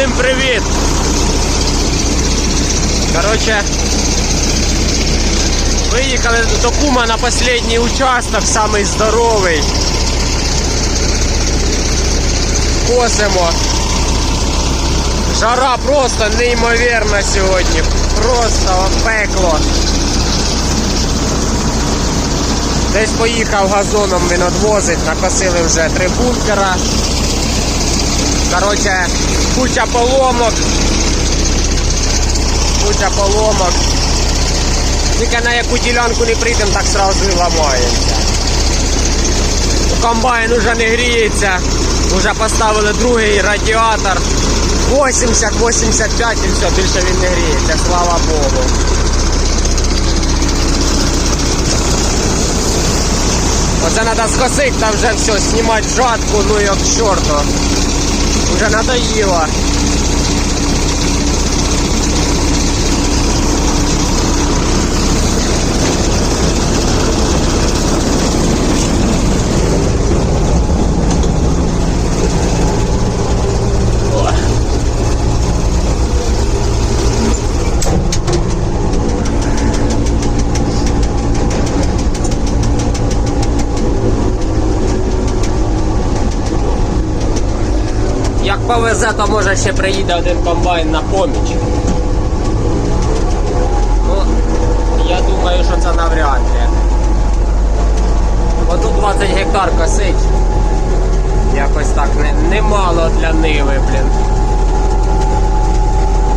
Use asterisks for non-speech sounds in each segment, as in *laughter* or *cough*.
Всім привіт! Короче, виїхали до Кума на останній участок, самий здоровий. Косимо. Жара просто неймовірна сьогодні. Просто пекло. Десь поїхав газоном він одвозить, накосили вже три бункера. Короче, куча поломок. Куча поломок. Тільки на яку ділянку не прийдемо, так сразу і ламається. Комбайн уже не гріється. Уже поставили другий радіатор. 80-85 і все, більше він не гріється, слава Богу. Оце треба скосити, там вже все, знімати жатку, ну як к чорту. Уже надоело. Повезе, то може ще приїде один комбайн на поміч. Ну, я думаю, що це навряд ли. Бо тут 20 гектар косить. Якось так не, немало для Ниви, блін.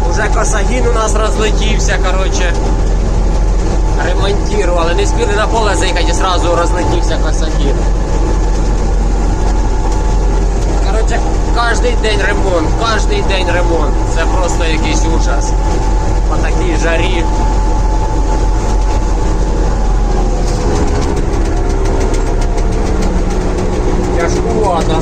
Уже косагін у нас розлетівся, коротше. Ремонтували. Не спіли на поле заїхати і сразу розлетівся косагін. Короче, кожний день ремонт, кожний день ремонт. Це просто якийсь ужас. По такій жарі. Тяжкувато.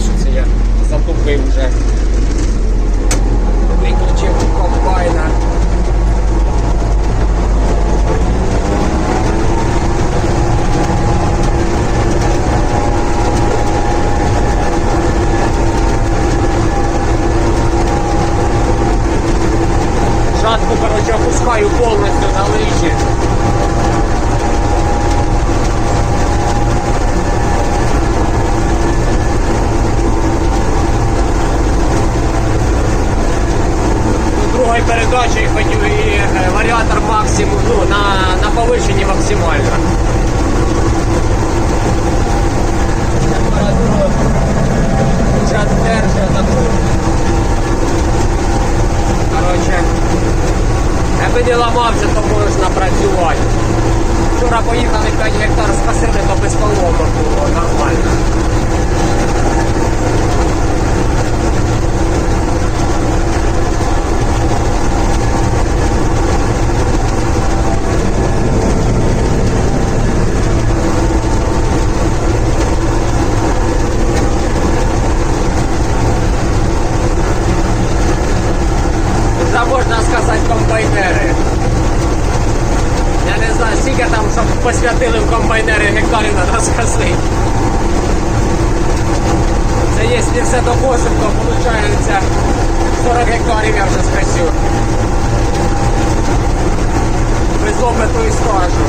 Що це вже? Виключив комбайна. Жатку, короче, опускаю полностью на лыжи. другої передачі хотів і е, варіатор максимум ну, на, на повищенні максимально. Температура вже держить таку. Коротше, якби не ламався, то можна працювати. Вчора поїхали 5 гектар скосили, то без поломок було нормально. Вже можна сказати комбайнери. Я не знаю, скільки там, щоб посвятили в комбайнери гектарів на скосити. Це якщо все докосим, то виходить 40 гектарів я вже скосю. Без опиту і стажу.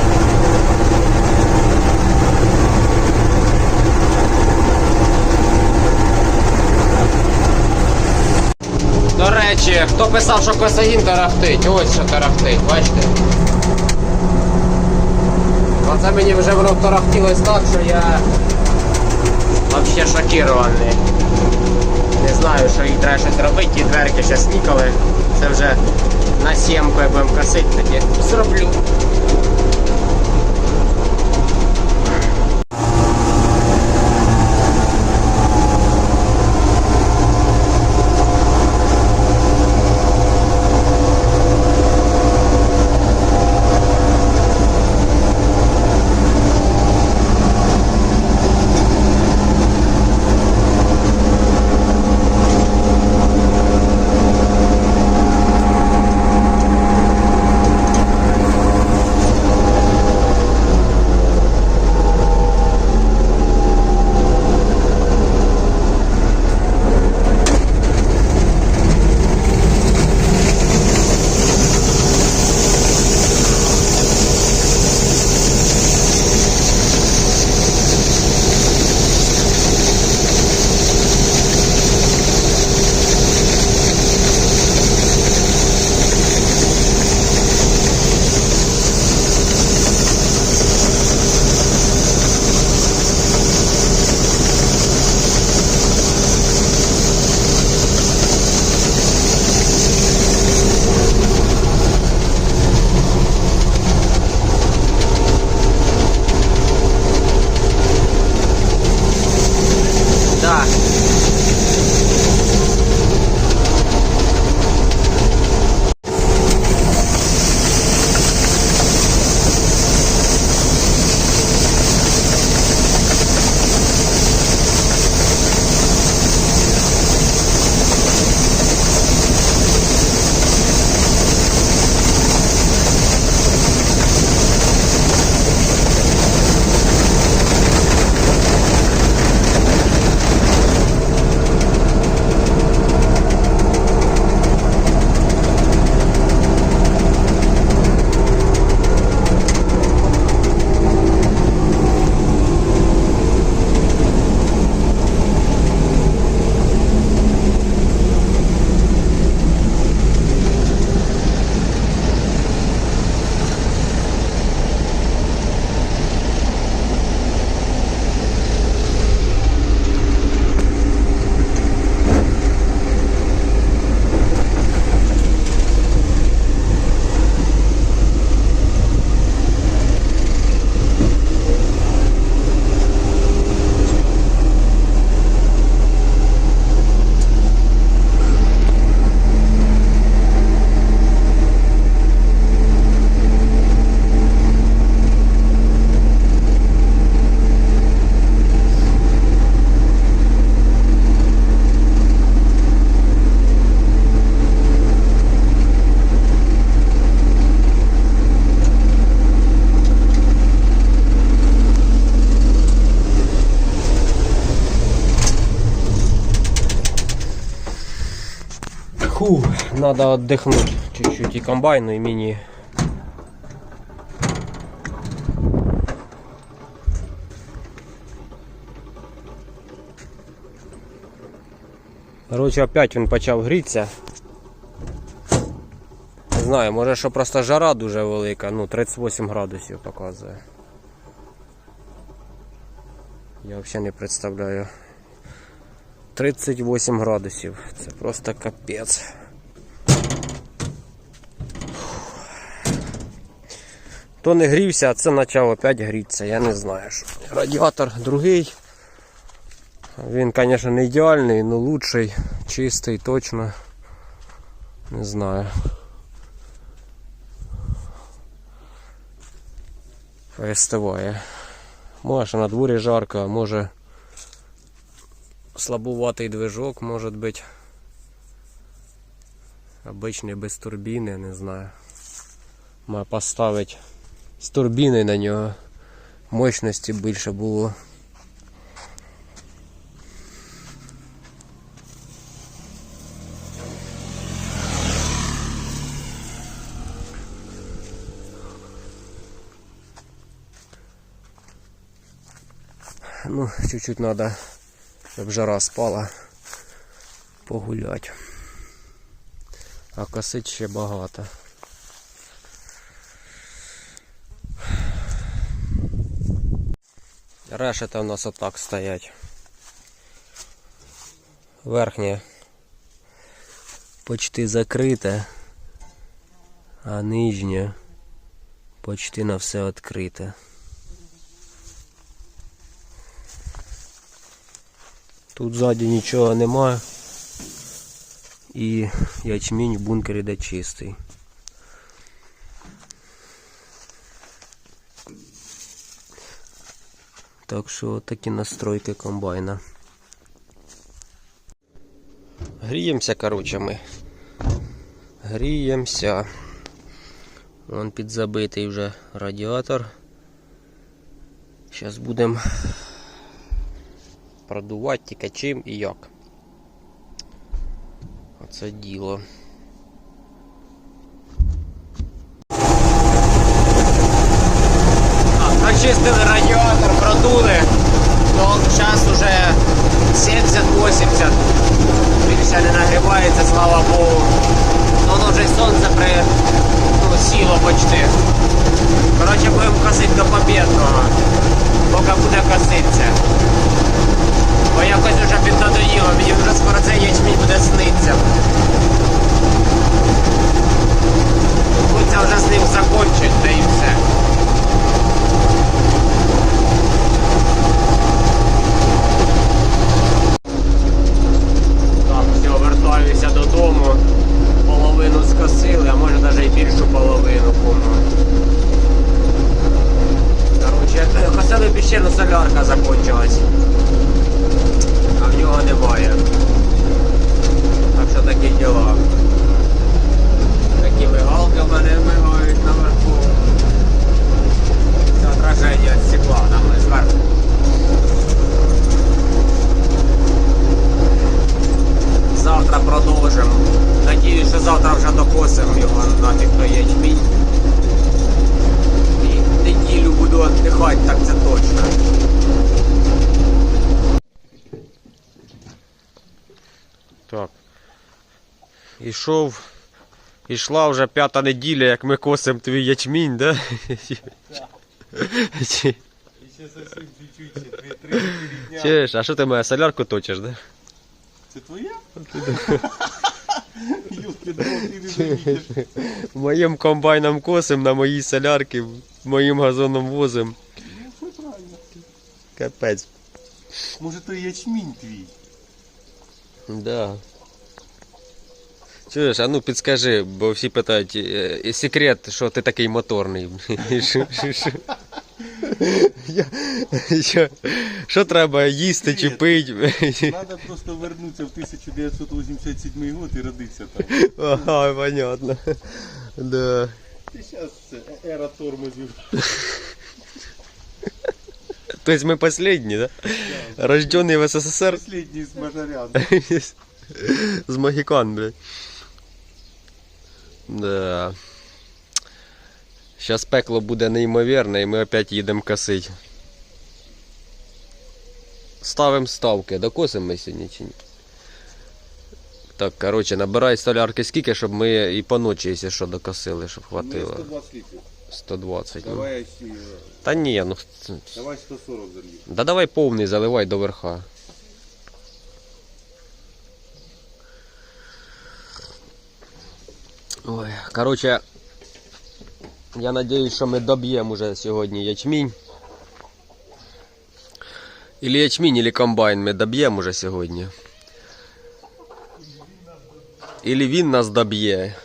До речі, хто писав, що косаїн тарахтить, ось що тарахтить, бачите? Оце мені вже воно тарахтілось так, що я взагалі шокірований. Не знаю, що їй треба щось робити, ті дверки ще снікали. Це вже на сімку як будемо косити, тоді зроблю. Надо отдохнуть чуть-чуть и комбайну, и мини. Короче, опять він почав грітися. Не знаю, може, що просто жара дуже велика, ну 38 градусів показує. Я взагалі не представляю. 38 градусів. Це просто капець. То не грівся, а це почав опять грітися. Я не знаю. Що. Радіатор другий. Він, звісно, не ідеальний, але лучший, чистий, точно. Не знаю. Переставає. Може на дворі жарко, може слабуватий движок, може бути. Обичний без турбіни, не знаю. Маю поставити з турбіни на нього. Мощності більше було. Ну, чуть-чуть надо, щоб жара спала, погулять. А косить ще багато. Решета у нас отак стоять. Верхнє почти закрите, а нижнє почти на все відкрите. Тут ззаді нічого немає. І ячмінь в бункері де чистий. Так що такі настройки комбайна. Гріємося, коротше, ми. Гріємося. Вон підзабитий вже радіатор. Зараз будемо продувати тільки чим і як. Оце діло. Прочистили радіатор, продули. То зараз уже 70-80. Більше не нагрівається, слава Богу. Ну, воно вже й сонце при... ну, сіло почти. Коротше, будемо косити до побєдного. Поки буде коситися. Бо якось вже піднадоїло, мені вже скоро цей ячмінь буде сниться. Хочеться вже з ним закончити, та і все. Так, все, вертаюся додому. Половину скосили, а може навіть і більшу половину кому. Короче, косили піщину солярка закончилась. А в нього немає. Так що такі діла. Такі мигалки в мене мигають наверху. Це отраження від стекла там зверху. Завтра продовжимо. Надіюсь, що завтра вже докосимо його нафіг до ячмінь. І неділю буду віддихати, так це точно. Так. Ішов. Ішла вже п'ята неділя, як ми косимо твій ячмінь, да? Чи- Ще зовсім чуть-чуть, 3-4 дня. Чуєш, а що ти моя солярку точиш, да? Це твоя? Юлки, ти. Моїм комбайном косим на моїй солярці, моїм газоном возим. Ну, все правильно. Капець. Може то ячмінь твій? Да. Чуєш, а ну підскажи, бо всі питають, е, е, секрет, що ти такий моторний. Що- що- що? Я- Що що треба їсти чи пити? Треба просто вернутися в 1987 год і родився там. Ага, понятно. Да. Ти зараз ера тормозів. Тобто ми последні, да? Рожденный в СССР Последній з мажарян. з Магікан, блядь. Да. Зараз пекло буде неймовірне і ми опять їдемо косить. Ставимо ставки. Докосимо сьогодні чи ні? Так, коротше, набирай столярки скільки, щоб ми і по ночі, якщо що, докосили, щоб хватило. 120 літрів. 120. Ну. Давай, е, Та ні, ну. давай 140 залью. Да давай повний заливай до верха. Ой, короче, я надеюсь, що ми доб'ємо уже сьогодні ячмінь. Или ячмінь, или комбайн ми доб'ємо уже сьогодні. Или він нас доб'є.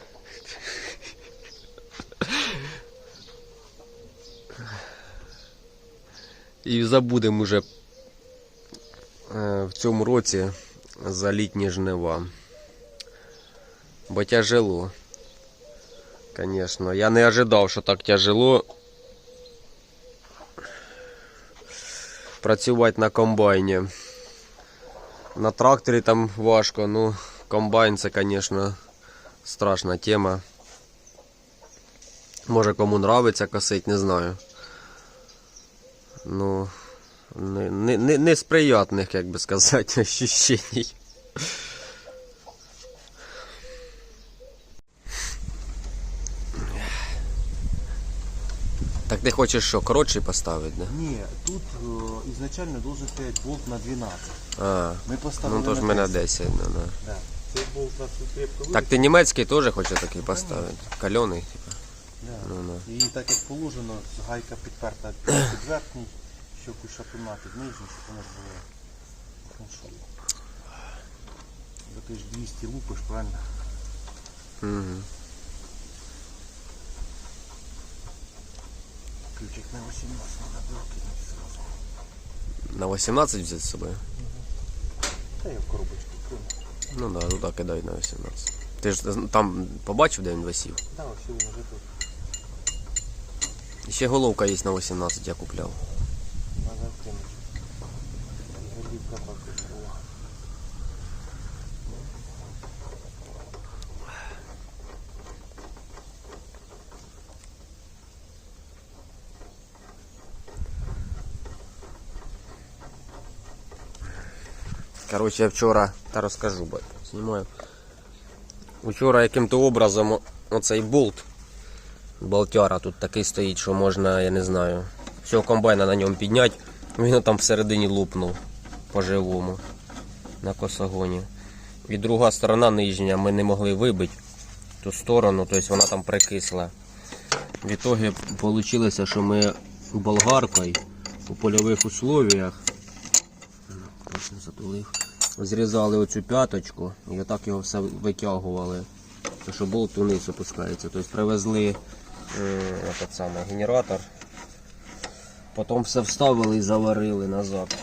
І забудемо уже е, в цьому році за літні жнива. Бо тяжело. Звісно. Я не ожидав, що так тяжело. Працювати на комбайні. На тракторі там важко, ну комбайн це, звісно, страшна тема. Може кому нравиться косить, не знаю. Ну, не, не, не, не з приятних, як би сказати, *laughs* ощущений. Так ти хочеш що, коротший поставити, да? Ні, тут е, ізначально должен стояти болт на 12. А, Ми поставили ну то ж ми на 10. 10, ну, да. Да. Цей болт у нас тут крепко Так ти німецький теж хочеш такий поставити? Кальоний, типу. Ну, ну. І так як положено, гайка підперта під верхній, щоку шатуна під нижній, щоб воно було хорошо. Бо ти ж 200 лупиш, правильно? Угу. Ключик на 18 надо було кинути зразу. На 18 взяти з собою? Та я в коробочку кину. Ну да, туди кидай на 18. Ти ж там побачив, де він висів? Да, він вже тут. І Ще головка є на 18, я купляв. Короче, я вчора, та розкажу, бо знімаю. Вчора яким-то образом оцей болт болтяра тут такий стоїть, що можна, я не знаю, всього комбайна на ньому підняти. Він там всередині лупнув по-живому на косогоні. І друга сторона нижня ми не могли вибити ту сторону, тобто вона там прикисла. В ітогі вийшло, що ми болгаркою у польових условиях затулив. Зрізали оцю п'яточку і отак його все витягували. То що болт вниз опускається. Тобто привезли этот самий, генератор. Потім все вставили і заварили назад.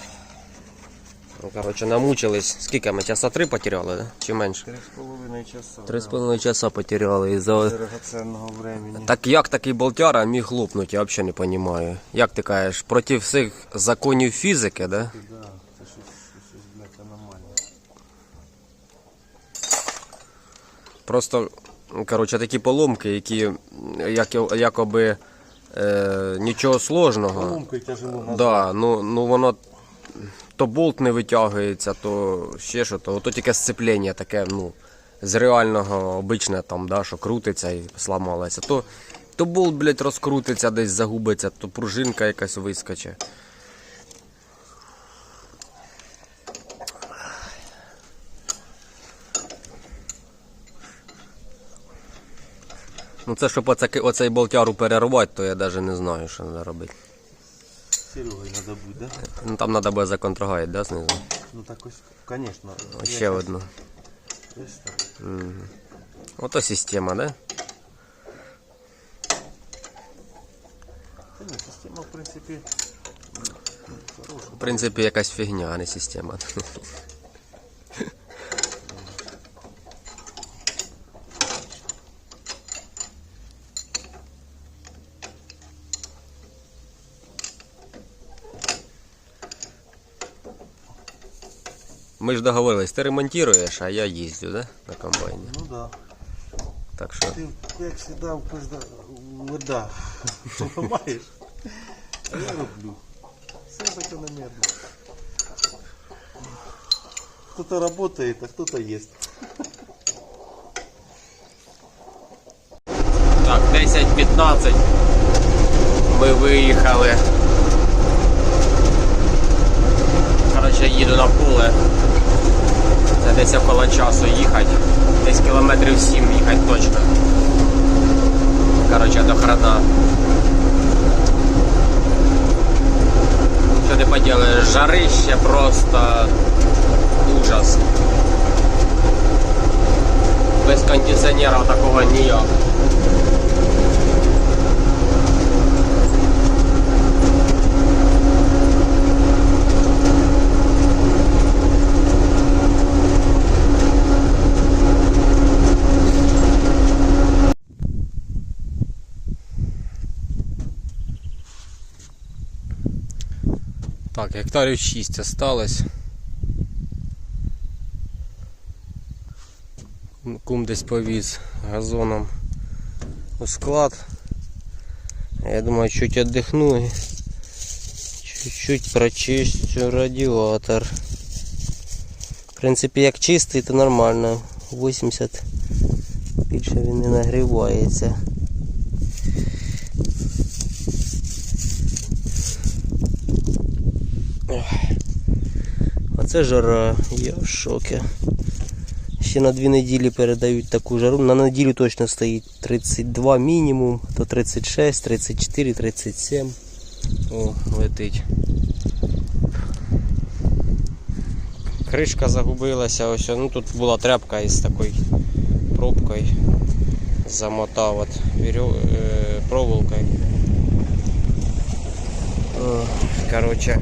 Ну, коротше, намучились. Скільки ми часа три потеряли, да? чи менше? Три з половиною часа. Три з половиною часа потеряли. І за... Дорогоценного времени. Так як такий болтяра міг лопнути, я взагалі не розумію. Як ти кажеш, проти всіх законів фізики, да? Да, це щось, щось, блядь, аномальне. Просто, коротше, такі поломки, які як, якоби е, нічого сложного. Ломкою тяжело. Да, ну, ну воно то болт не витягується, то ще що, то, то тільки сцеплення таке, ну, з реального обичне там, да, що крутиться і сламалося. То, то болт, блядь, розкрутиться, десь загубиться, то пружинка якась вискоче. Ну це щоб оце, оцей болтяру перервати, то я навіть не знаю, що треба робити. Серегою треба бути, да? Ну там треба буде законтрагати, да, знизу? Ну так ось, звісно. Ще одну. Ось так. Ото система, да? Та ні, система, в принципі, хороша. В принципі, якась фігня, а не система. *laughs* Ми ж договорились, ти ремонтуєш, а я їздю, да? На комбайні. Ну да. Так що. Ти як завжди пизда вода. Понимаєш? А я роблю. Все закономерно. Кто-то работает, а кто-то ест. Так, 10-15. Ми виїхали. Коротше, їду на поле. Це десь около часу їхати. Десь кілометрів 7 їхати точно. Коротше, до храна. Що ти поділаєш? Жарище просто ужас. Без кондиціонера такого ніяк. Гектарів 6 осталось. Кум десь повіз газоном у склад. Я думаю, чуть и чуть-чуть прочищу радіатор. В принципі, як чистий, то нормально. 80 більше він не нагрівається. Це жара, я в шокі. Ще на дві неділі передають таку жару. На неділю точно стоїть 32 мінімум, то 36, 34, 37. О, летить. Кришка загубилася, ось ну тут була тряпка із такою пробкою. Замотав от вірю, е, проволокою. Короче,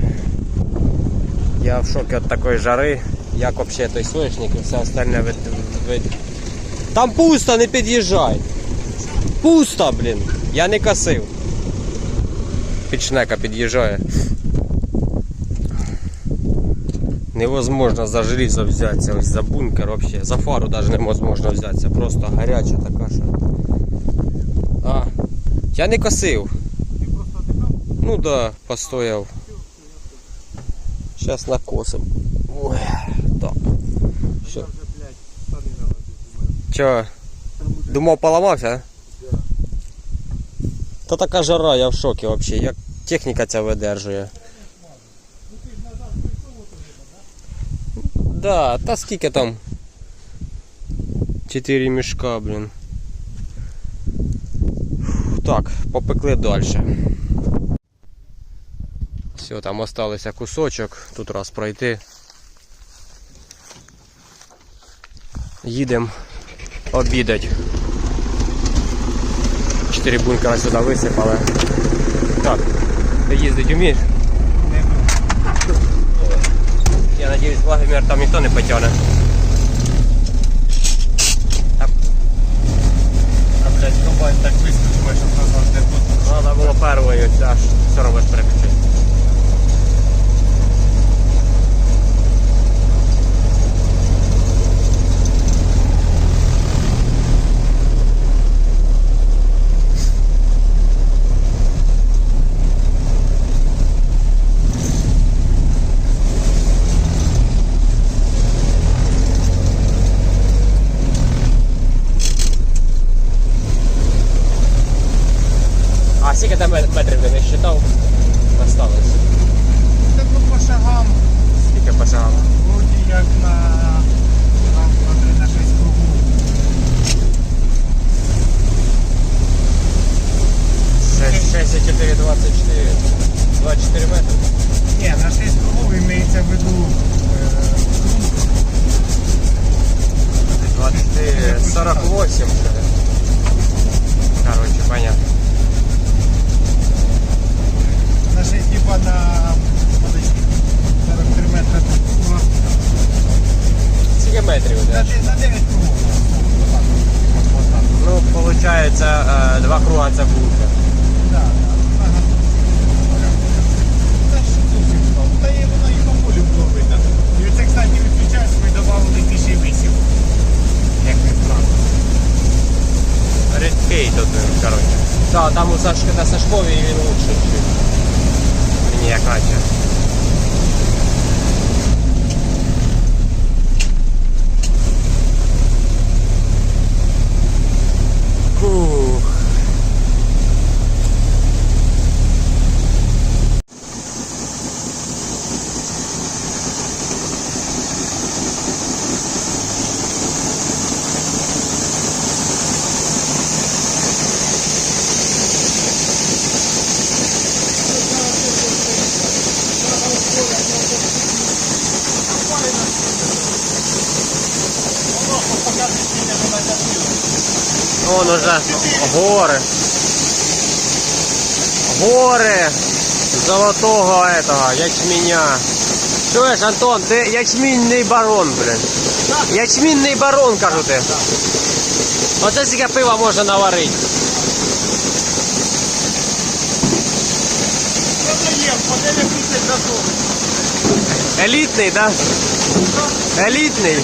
я в шоке от такой жары. Як вообще той соняшник і все остальне вид, вид... Там пусто, не під'їжджай. Пусто, блін. Я не косив. Пічнека під'їжджає. Невозможно за желізо взятися, за бункер вообще. За фару даже невозможно взятися. Просто гаряча така що. Я не косив. Ну да, постояв. Сейчас накосим. Ой, так. Що? Чо? Думав поламався? Та така жара, я в шокі вообще. Як техніка ця видержує. Да, та скільки там? Чотири мішка, блін. Так, попекли далі. Все, там осталося кусочок, тут раз пройти. Їдемо обідати. Чотири бункера сюди висипали. Так, ти їздити вмієш? Я надіюсь, Владимир там ніхто не потягне. Так. А блядь, комбайн так вискочив, щоб назад не тут. Треба було першою, аж все робиш переключити. Скільки там метрів ти не считав? Осталось. Так ну по шагам, Скільки по шагам? вроді як на, на, на 36 кругу. 6, 64, 24. 24 метри. Ні, на 6 кругов імеється в виду е, круг. 24, 48 что ли. Короче, понятно. На 6 типа на подожди, 43 метри тут. Скільки метрів На, на 9 кругов. Ну, получается, е, два круга це бункер. Да, да. Та. Та. Як не странно. коротше. Да, там у Сашки на Сашкові він лучше чуть. Мені як наче. Фух. Вон уже гори. Гори золотого этого ячменя. Чуєш, Антон, ти ячмінний барон, блин. Ячмінний барон, кажу ти. Оце скільки пива можна наварити. Елітний, да? Елітний.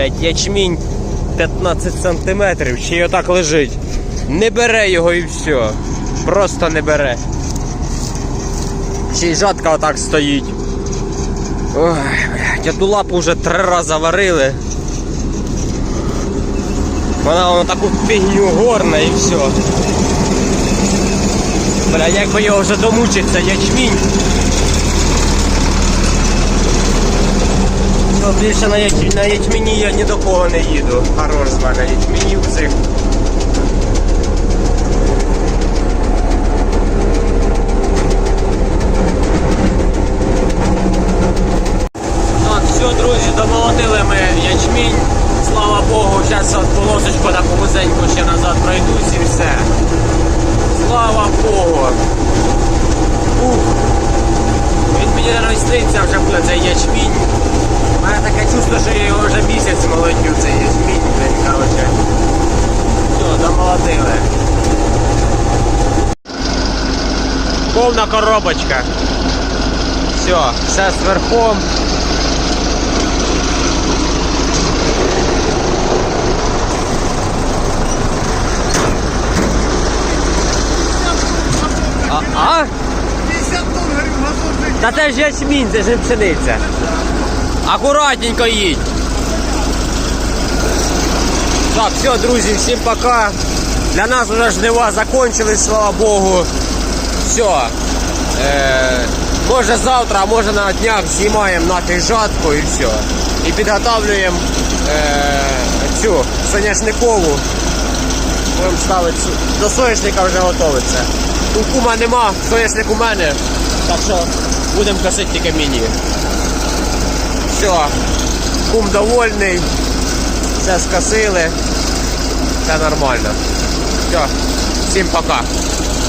Блять, ячмінь 15 сантиметрів, ще й отак лежить. Не бере його і все. Просто не бере. Ще й жатка отак стоїть. Ой, блядь, ту лапу вже три рази варили. Вона воно таку фігню горне і все. Бля, якби його вже домучиться ячмінь. Більше на, яч... на ячмені я ні до кого не їду. Хорош з мене ячменів цих. Так, все, друзі, домолотили ми ячмінь. Слава Богу, зараз полосочку таку вузеньку ще назад пройдусь і все. Слава Богу. Ух. Він мені не сниться вже буде цей ячмінь. У мене таке чувство, що я його вже місяць молодю, цей ячмінь, блін, коротше. Все, домолотили. Повна коробочка. Все, все зверхом. А? а? 50 тонн, говорю, газон Та це ж ячмінь, це ж не пшениця. Акуратненько їдь. Так, все, друзі, всім пока. Для нас вже жнива закончились, слава Богу. Все. Е, може завтра, а може на днях знімаємо нафіг жатку і все. І підготовлюємо е, цю соняшникову. Будемо ставити до соняшника вже готовиться. Кума нема, соняшник у мене. Так що будемо косити тільки міні. Все, кум довольний, все скосили, все нормально. Все, всім пока.